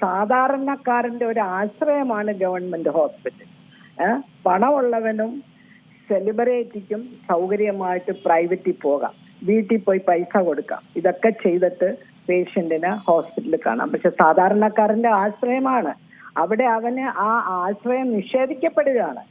സാധാരണക്കാരന്റെ ഒരു ആശ്രയമാണ് government hospital പണമുള്ളവനും സെലിബ്രിറ്റിക്കും സൗകര്യമായിട്ട് പ്രൈവറ്റിൽ പോകാം. വീട്ടിൽ പോയി പൈസ കൊടുക്കാം. ഇതൊക്കെ ചെയ്തിട്ട് പേഷ്യന്റിന് ഹോസ്പിറ്റലിൽ കാണാം. പക്ഷെ സാധാരണക്കാരന്റെ ആശ്രയമാണ്. അവിടെ അവന് ആ ആശ്രയം നിഷേധിക്കപ്പെടുകയാണ്.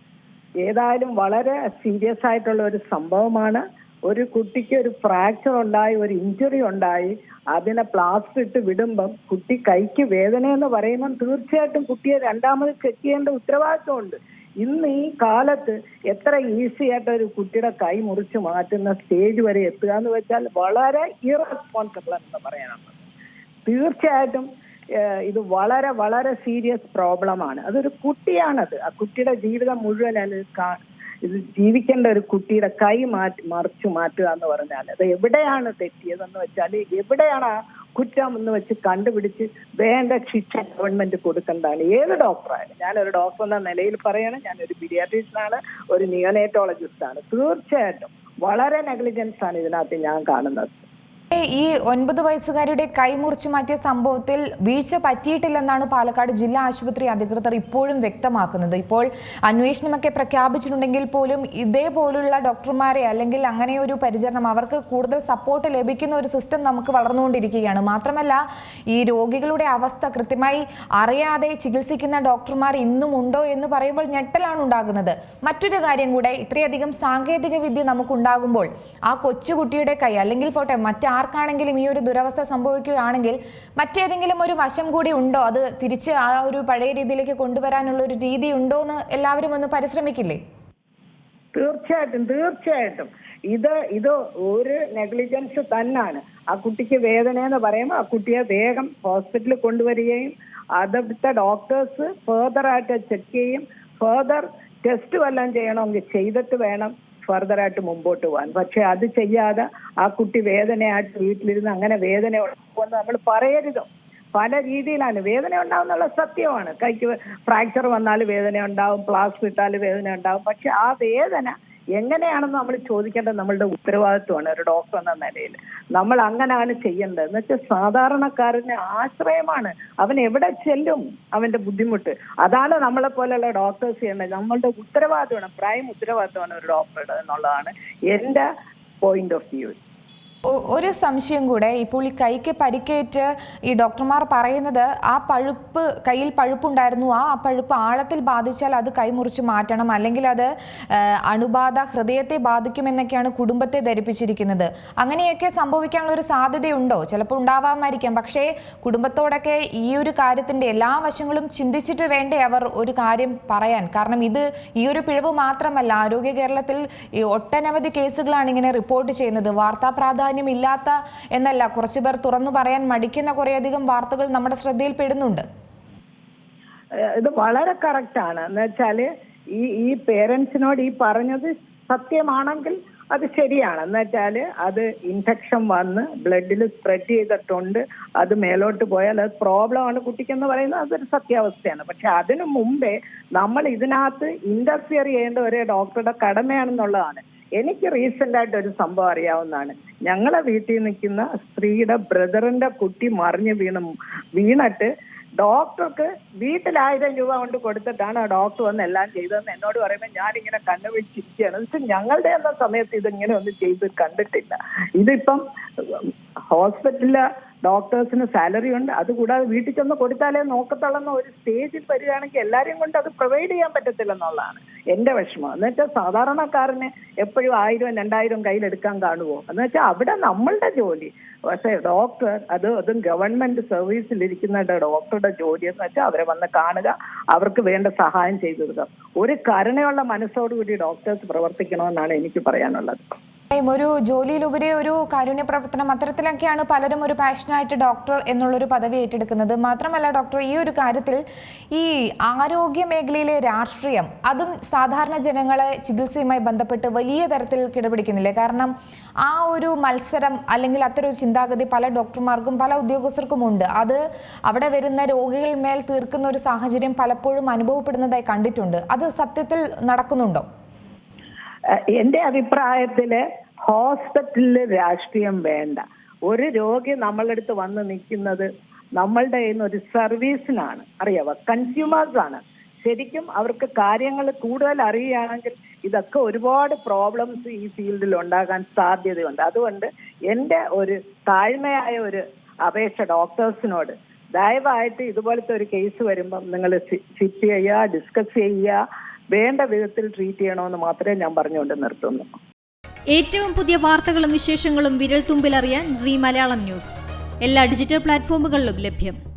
ഏതായാലും വളരെ സീരിയസ് ആയിട്ടുള്ള ഒരു സംഭവമാണ്. ഒരു കുട്ടിക്ക് ഒരു ഫ്രാക്ചർ ഉണ്ടായി ഒരു ഇഞ്ചുറി ഉണ്ടായി അതിനെ പ്ലാസ്റ്റർ ഇട്ട് വിടുമ്പം കുട്ടി കൈക്ക് വേദന എന്ന് പറയുമ്പം തീർച്ചയായിട്ടും കുട്ടിയെ രണ്ടാമത് ചെക്ക് ചെയ്യേണ്ട ഉത്തരവാദിത്വമുണ്ട്. ഇന്ന് ഈ കാലത്ത് എത്ര ഈസി ആയിട്ട് ഒരു കുട്ടിയുടെ കൈ മുറിച്ച് മാറ്റുന്ന സ്റ്റേജ് വരെ എത്തുക എന്ന് വെച്ചാൽ വളരെ ഇറസ്പോൺസിബിൾ എന്ന് പറയാനുള്ളത് തീർച്ചയായിട്ടും ഇത് വളരെ വളരെ സീരിയസ് പ്രോബ്ലമാണ് അതൊരു കുട്ടിയാണത്. ആ കുട്ടിയുടെ ജീവിതം മുഴുവൻ അത് ഇത് ജീവിക്കേണ്ട ഒരു കുട്ടിയുടെ കൈ മാറ്റി മറിച്ചു മാറ്റുക എന്ന് പറഞ്ഞാൽ അത് എവിടെയാണ് തെറ്റിയതെന്ന് വെച്ചാൽ എവിടെയാണ് കുറ്റം എന്ന് വെച്ച് കണ്ടുപിടിച്ച് വേണ്ട ശിക്ഷ ഗവൺമെന്റ് കൊടുക്കേണ്ടതാണ്. ഏത് ഡോക്ടറായാലും ഞാനൊരു ഡോക്ടർ എന്ന നിലയിൽ പറയണം ഞാനൊരു പീഡിയാട്രീഷ്യനാണ് ഒരു നിയോനേറ്റോളജിസ്റ്റ് ആണ്. തീർച്ചയായിട്ടും വളരെ നെഗ്ലിജൻസ് ആണ് ഇതിനകത്ത് ഞാൻ കാണുന്നത്. ഈ ഒൻപത് വയസ്സുകാരിയുടെ കൈ മുറിച്ചു മാറ്റിയ സംഭവത്തിൽ വീഴ്ച പറ്റിയിട്ടില്ലെന്നാണ് പാലക്കാട് ജില്ലാ ആശുപത്രി അധികൃതർ ഇപ്പോഴും വ്യക്തമാക്കുന്നത്. ഇപ്പോൾ അന്വേഷണമൊക്കെ പ്രഖ്യാപിച്ചിട്ടുണ്ടെങ്കിൽ പോലും ഇതേപോലുള്ള ഡോക്ടർമാരെ അല്ലെങ്കിൽ അങ്ങനെ ഒരു പരിചരണം അവർക്ക് കൂടുതൽ സപ്പോർട്ട് ലഭിക്കുന്ന ഒരു സിസ്റ്റം നമുക്ക് വളർന്നുകൊണ്ടിരിക്കുകയാണ്. മാത്രമല്ല ഈ രോഗികളുടെ അവസ്ഥ കൃത്യമായി അറിയാതെ ചികിത്സിക്കുന്ന ഡോക്ടർമാർ ഇന്നും ഉണ്ടോ എന്ന് പറയുമ്പോൾ ഞെട്ടലാണ് ഉണ്ടാകുന്നത്. മറ്റൊരു കാര്യം കൂടെ ഇത്രയധികം സാങ്കേതിക വിദ്യ നമുക്കുണ്ടാകുമ്പോൾ ആ കൊച്ചുകുട്ടിയുടെ കൈ അല്ലെങ്കിൽ പോട്ടെ മറ്റാർക്കാണെങ്കിലും ഈ ഒരു ദുരവസ്ഥ സംഭവിക്കുകയാണെങ്കിൽ മറ്റേതെങ്കിലും ഒരു വശം കൂടി ഉണ്ടോ? അത് തിരിച്ച് ആ ഒരു പഴയ രീതിയിലേക്ക് കൊണ്ടുവരാനുള്ള ഒരു രീതി ഉണ്ടോ എന്ന് എല്ലാവരും ഒന്ന് പരിശ്രമിക്കില്ലേ? തീർച്ചയായിട്ടും തീർച്ചയായിട്ടും. ഇത് ഇത് ഒരു നെഗ്ലിജൻസ് തന്നാണ്. ആ കുട്ടിക്ക് വേദന എന്ന് പറയുമ്പോൾ ആ കുട്ടിയെ വേഗം ഹോസ്പിറ്റലിൽ കൊണ്ടുവരികയും അതവിടുത്തെ ഡോക്ടേഴ്സ് ഫേർദറായിട്ട് ചെക്ക് ചെയ്യും. ഫേർദർ ടെസ്റ്റ് വല്ലതും ചെയ്യണമെങ്കിൽ ചെയ്തിട്ട് വേണം ഫർദർ ആയിട്ട് മുമ്പോട്ട് പോകാൻ പക്ഷെ അത് ചെയ്യാതെ ആ കുട്ടി വേദനയായിട്ട് വീട്ടിലിരുന്ന് അങ്ങനെ വേദന ഉണ്ടാകുമെന്ന് നമ്മൾ പറയരുത്. പല രീതിയിലാണ്. വേദന ഉണ്ടാവുന്നുള്ള സത്യമാണ്. കൈക്ക് ഫ്രാക്ചർ വന്നാൽ വേദന ഉണ്ടാവും പ്ലാസ്റ്റർ ഇട്ടാൽ വേദന ഉണ്ടാവും പക്ഷെ ആ വേദന എങ്ങനെയാണെന്ന് നമ്മൾ ചോദിക്കേണ്ടത് നമ്മളുടെ ഉത്തരവാദിത്വമാണ് ഒരു ഡോക്ടർ എന്ന നിലയിൽ. നമ്മൾ അങ്ങനെയാണ് ചെയ്യേണ്ടത്. എന്ന് വെച്ചാൽ സാധാരണക്കാരന് ആശ്രയമാണ്. അവൻ എവിടെ ചെല്ലും അവന്റെ ബുദ്ധിമുട്ട്. അതാണ് നമ്മളെ പോലെയുള്ള ഡോക്ടേഴ്സ് ചെയ്യേണ്ടത്. നമ്മളുടെ ഉത്തരവാദിത്വമാണ് പ്രൈം ഉത്തരവാദിത്വമാണ് ഒരു ഡോക്ടറുടെ എന്നുള്ളതാണ് എന്റെ പോയിന്റ് ഓഫ് വ്യൂ ഒരു സംശയം കൂടെ. ഇപ്പോൾ ഈ കൈക്ക് പരിക്കേറ്റ് ഈ ഡോക്ടർമാർ പറയുന്നത് ആ പഴുപ്പ് കയ്യിൽ പഴുപ്പുണ്ടായിരുന്നു. ആ പഴുപ്പ് ആഴത്തിൽ ബാധിച്ചാൽ അത് കൈമുറിച്ച് മാറ്റണം. അല്ലെങ്കിൽ അത് അണുബാധ ഹൃദയത്തെ ബാധിക്കുമെന്നൊക്കെയാണ് കുടുംബത്തെ ധരിപ്പിച്ചിരിക്കുന്നത്. അങ്ങനെയൊക്കെ സംഭവിക്കാനുള്ള ഒരു സാധ്യതയുണ്ടോ? ചിലപ്പോൾ ഉണ്ടാവാമായിരിക്കാം. പക്ഷേ കുടുംബത്തോടൊക്കെ ഈ ഒരു കാര്യത്തിന്റെ എല്ലാ വശങ്ങളും ചിന്തിച്ചിട്ട് വേണ്ടേ അവർ ഒരു കാര്യം പറയാൻ. കാരണം ഇത് ഈ ഒരു പിഴവ് മാത്രമല്ല. ആരോഗ്യ കേരളത്തിൽ ഒട്ടനവധി കേസുകളാണ് ഇങ്ങനെ റിപ്പോർട്ട് ചെയ്യുന്നത്. വാർത്താ പ്രാധാന്യം ഇല്ലാത്ത എന്നല്ല. കുറച്ചു കുറച്ചുപേർ തുറന്നു പറയാൻ മടിക്കുന്ന കുറേയധികം വാർത്തകൾ നമ്മുടെ ശ്രദ്ധയിൽപ്പെടുന്നുണ്ട് ഇത് വളരെ കറക്റ്റ് ആണ്. എന്ന് വെച്ചാൽ ഈ ഈ പേരൻസിനോട് ഈ പറഞ്ഞത് സത്യമാണെങ്കിൽ അത് ശരിയാണ്. എന്ന് വെച്ചാൽ അത് ഇൻഫെക്ഷൻ വന്ന് ബ്ലഡിൽ സ്പ്രെഡ് ചെയ്തിട്ടുണ്ട്. അത് മേലോട്ട് പോയാൽ അത് പ്രോബ്ലമാണ് കുട്ടിക്കെന്ന് പറയുന്നത് അതൊരു സത്യാവസ്ഥയാണ്. പക്ഷെ അതിനു മുമ്പേ നമ്മൾ ഇതിനകത്ത് ഇന്റർഫിയർ ചെയ്യേണ്ട ഒരേ ഡോക്ടറുടെ കടമയാണെന്നുള്ളതാണ്. എനിക്ക് റീസെന്റ് ആയിട്ട് ഒരു സംഭവം അറിയാവുന്നതാണ്. ഞങ്ങളെ വീട്ടിൽ നിൽക്കുന്ന സ്ത്രീയുടെ ബ്രദറിന്റെ കുട്ടി മറിഞ്ഞു വീണു വീണിട്ട് ഡോക്ടർക്ക് വീട്ടിൽ ആയിരം രൂപ കൊണ്ട് കൊടുത്തിട്ടാണ് ആ ഡോക്ടർ വന്ന് എല്ലാം ചെയ്തതെന്ന് എന്നോട് പറയുമ്പോൾ ഞാനിങ്ങനെ കണ്ണു പിടിച്ചിരിക്കുകയാണ് എന്ന് വെച്ചാൽ ഞങ്ങളുടെ എന്ന സമയത്ത് ഇതിങ്ങനെ ഒന്നും ചെയ്ത് കണ്ടിട്ടില്ല. ഇതിപ്പം ഹോസ്പിറ്റലിലെ ഡോക്ടേഴ്സിന് സാലറി ഉണ്ട്. അതുകൂടാതെ വീട്ടിൽ ചെന്ന് കൊടുത്താലേ നോക്കത്തുള്ളെന്ന ഒരു സ്റ്റേജിൽ വരികയാണെങ്കിൽ എല്ലാവരെയും കൊണ്ട് അത് പ്രൊവൈഡ് ചെയ്യാൻ പറ്റത്തില്ലെന്നുള്ളതാണ് എന്റെ വിഷമം. എന്ന് വെച്ചാൽ സാധാരണക്കാരന് എപ്പോഴും ആയിരം രണ്ടായിരം കയ്യിലെടുക്കാൻ കാണുമോ എന്ന് വെച്ചാൽ അവിടെ നമ്മളുടെ ജോലി. പക്ഷേ ഡോക്ടർ അത് അതും ഗവൺമെന്റ് സർവീസിൽ ഇരിക്കുന്ന ഡോക്ടറുടെ ജോലി എന്ന് വെച്ചാൽ അവരെ വന്ന് കാണുക അവർക്ക് വേണ്ട സഹായം ചെയ്തു കൊടുക്കുക. ഒരു കരുണയുള്ള മനസ്സോടുകൂടി ഡോക്ടേഴ്സ് പ്രവർത്തിക്കണമെന്നാണ് എനിക്ക് പറയാനുള്ളത്. ഒരു ജോലിയിലുപരി ഒരു കാരുണ്യ പ്രവർത്തനം അത്തരത്തിലൊക്കെയാണ് പലരും ഒരു പാഷനായിട്ട് ഡോക്ടർ എന്നുള്ളൊരു പദവി ഏറ്റെടുക്കുന്നത്. മാത്രമല്ല ഡോക്ടർ ഈ ഒരു കാര്യത്തിൽ ഈ ആരോഗ്യ മേഖലയിലെ രാഷ്ട്രീയം അതും സാധാരണ ജനങ്ങളെ ചികിത്സയുമായി ബന്ധപ്പെട്ട് വലിയ തരത്തിൽ കിടപിടിക്കുന്നില്ലേ? കാരണം ആ ഒരു മത്സരം അല്ലെങ്കിൽ അത്തരം ഒരു ചിന്താഗതി പല ഡോക്ടർമാർക്കും പല ഉദ്യോഗസ്ഥർക്കും ഉണ്ട് അത് അവിടെ വരുന്ന രോഗികൾ മേൽ തീർക്കുന്ന ഒരു സാഹചര്യം പലപ്പോഴും അനുഭവപ്പെടുന്നതായി കണ്ടിട്ടുണ്ട്. അത് സത്യത്തിൽ നടക്കുന്നുണ്ടോ? എന്റെ അഭിപ്രായത്തിൽ ഹോസ്പിറ്റലിൽ രാഷ്ട്രീയം വേണ്ട. ഒരു രോഗി അടുത്ത് വന്ന് നിൽക്കുന്നത് നമ്മളുടെ കയ്യിൽ നിന്ന് ഒരു സർവീസിനാണ്. അറിയാവ? കൺസ്യൂമേഴ്സ് ആണ് ശരിക്കും അവർക്ക് കാര്യങ്ങൾ കൂടുതൽ അറിയുകയാണെങ്കിൽ ഇതൊക്കെ ഒരുപാട് പ്രോബ്ലംസ് ഈ ഫീൽഡിൽ ഉണ്ടാകാൻ സാധ്യതയുണ്ട്. അതുകൊണ്ട് എന്റെ ഒരു താഴ്മയായ ഒരു അപേക്ഷ ഡോക്ടേഴ്സിനോട് ദയവായിട്ട് ഇതുപോലത്തെ ഒരു കേസ് വരുമ്പം നിങ്ങൾ സിറ്റ് ചെയ്യുക ഡിസ്കസ് ചെയ്യുക. വേണ്ട വിധത്തിൽ ട്രീറ്റ് ചെയ്യണമെന്ന് മാത്രമേ ഞാൻ പറഞ്ഞുകൊണ്ട് നിർത്തുന്നു. ഏറ്റവും പുതിയ വാർത്തകളും വിശേഷങ്ങളും വിരൽ തുമ്പിലറിയാൻ സി മലയാളം ന്യൂസ്. എല്ലാ ഡിജിറ്റൽ പ്ലാറ്റ്ഫോമുകളിലും ലഭ്യം.